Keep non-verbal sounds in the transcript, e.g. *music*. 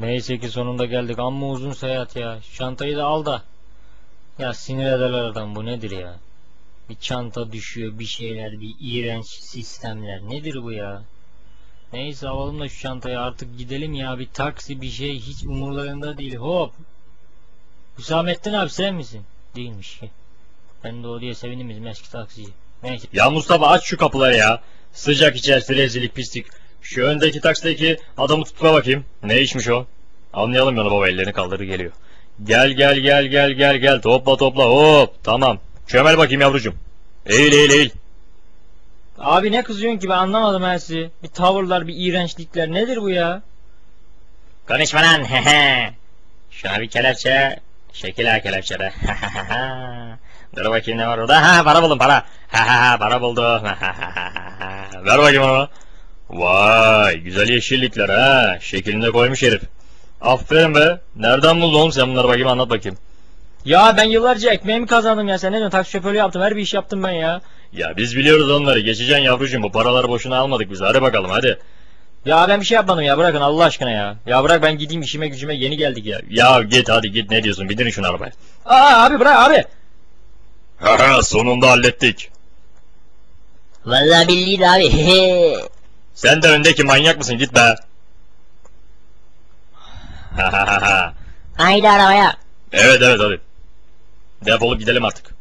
Neyse ki sonunda geldik. Amma uzun seyahat ya. Çantayı da al da. Ya sinir ederler adam bu nedir ya? Bir çanta düşüyor bir şeyler bir iğrenç sistemler. Nedir bu ya? Neyse alalım da şu çantayı artık gidelim ya. Bir taksi bir şey hiç umurlarında değil. Hop. Hüsamettin abi sen misin? Değilmiş. Ben de o diye sevindim bizim eski taksici. Neyse. Ya Mustafa aç şu kapıları ya. Sıcak içerisi rezillik pislik. Şu öndeki taksideki adamı tutma bakayım. Ne işmiş o? Anlayalım ya baba ellerini kaldırı geliyor. Gel gel gel gel gel gel topla topla hop tamam. Çömel bakayım yavrucum. Eğil eğil eğil. Abi ne kızıyorsun ki ben anlamadım ben sizi. Bir tavırlar bir iğrençlikler nedir bu ya? Konuşma lan. hehe. Şuna bir kelepçe. Şekil ha kelepçe be. Dur bakayım ne var orada. Ha para buldum para. Ha ha ha para buldum. Ver bakayım onu. Vay güzel yeşillikler ha. Şeklinde koymuş herif. Aferin be. Nereden buldun oğlum sen bunları bakayım anlat bakayım. Ya ben yıllarca ekmeğimi kazandım ya sen ne diyorsun taksi şoförü yaptım her bir iş yaptım ben ya. Ya biz biliyoruz onları. Geçeceksin yavrucuğum. Bu paraları boşuna almadık biz. Hadi bakalım hadi. Ya ben bir şey yapmadım ya bırakın Allah aşkına ya. Ya bırak ben gideyim işime gücüme yeni geldik ya. Ya git hadi git ne diyorsun? Bindirin şunu arabaya. Aa abi bırak abi. Haha sonunda hallettik. Vallahi billahi abi. *laughs* Sen de öndeki manyak mısın? Git be. Haydi arabaya. evet evet hadi. Defolup gidelim artık.